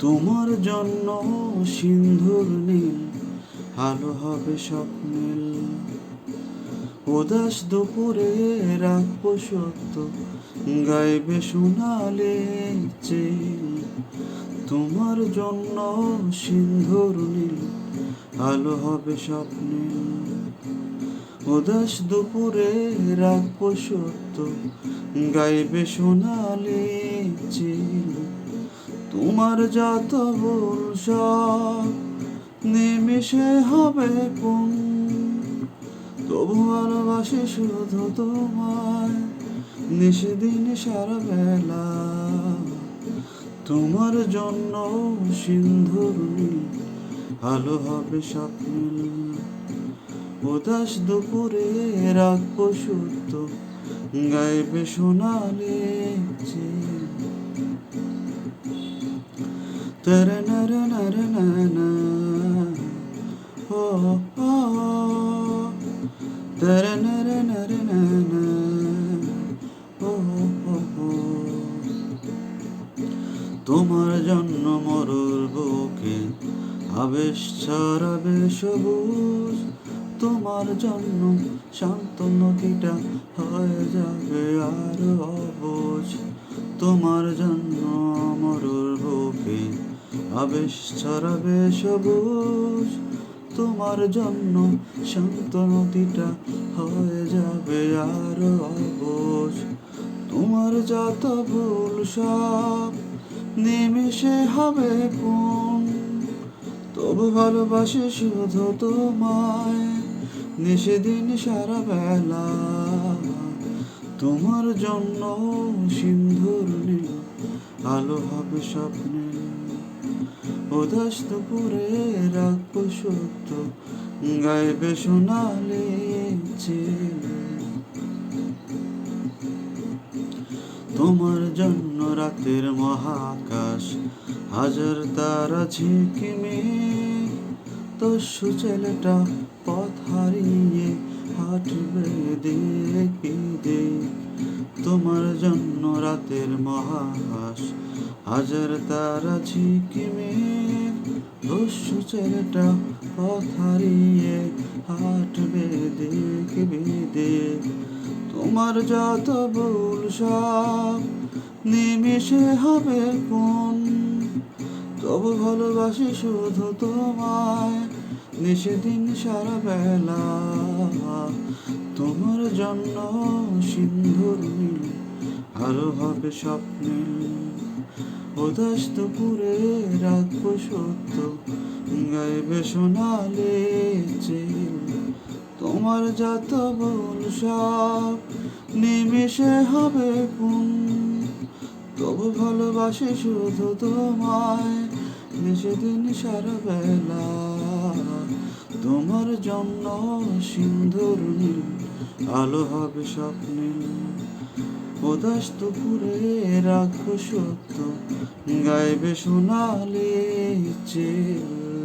তোমার জন্য সিন্ধুর নীল আলো হবে স্বপ্নীল উদাস দুপুরে রাখব সত্য গাইবে শোনালে চেল তোমার জন্য সিন্ধুর নীল, আলো হবে স্বপ্নীল উদাস দুপুরে রাখব সত্য গাইবে শোনালে চেল তোমার যত ভুল সব নিমিশে হবে কোন তবু ভালোবাসি শুধু তোমায়। নিষেদিন সারা বেলা তোমার জন্য সিন্ধুর আলো হবে স্বপ্নীল উদাস দুপুরে রাখব সত্য গাইবে শোনালে চেয়ে তেরে নরে না তোমার জন্য মরুর বুকে আবেশ ছড়াবে সবুজ। তোমার জন্য শান্ত নদীটা হয়ে যাবে আরও অবুজ। তোমার জন্য মরুর বুকে আবেশ ছড়াবে সবুজ। তোমার জন্য শান্ত নদীটা হয়ে যাবে আরও অবুজ। তোমার যত ভুল সব নিমিশে হবে কোন তবু ভালোবাসি শুধু তোমায়। নিষেদিন সারা বেলা তোমার জন্য সিন্ধুর নীল আলো হবে স্বপ্নে। উদাস দুপুরে রাখব সত্য, গাইবে শোনালে তোমার জন্য রাতের মহাকাশ, হাজার তারা ঝিকিমে তস্যু ছেলেটা পথ হারিয়ে হাঁটবে দেখি দে তোমার জন্য রাতের মহাকাশ, হাজার তারা ঝিকিমে তস্যু ছেলেটা পথ হারিয়ে হাঁটবে দেখবি দে তোমার যত ভুল সব নিমিশে হবে কোন? তবু ভালোবাসি শুধু তোমায়। নিষেদিন সারা বেলা তোমার জন্য সিন্ধুর নীল, আরও হবে স্বপ্নীল উদাস দুপুরে রাখব সত্য, গাইবে শোনালে চেল। তোমার যত ভুল সব নিমিশে হবে কোন? তবু ভালোবাসি শুধু তোমায়। নিষেদিন সারা বেলা, তোমার জন্য সিন্ধুর আলো হবে স্বপ্নে উদাস দুপুরে রাখো সত্য, গাইবে শোনালে চেয়ে।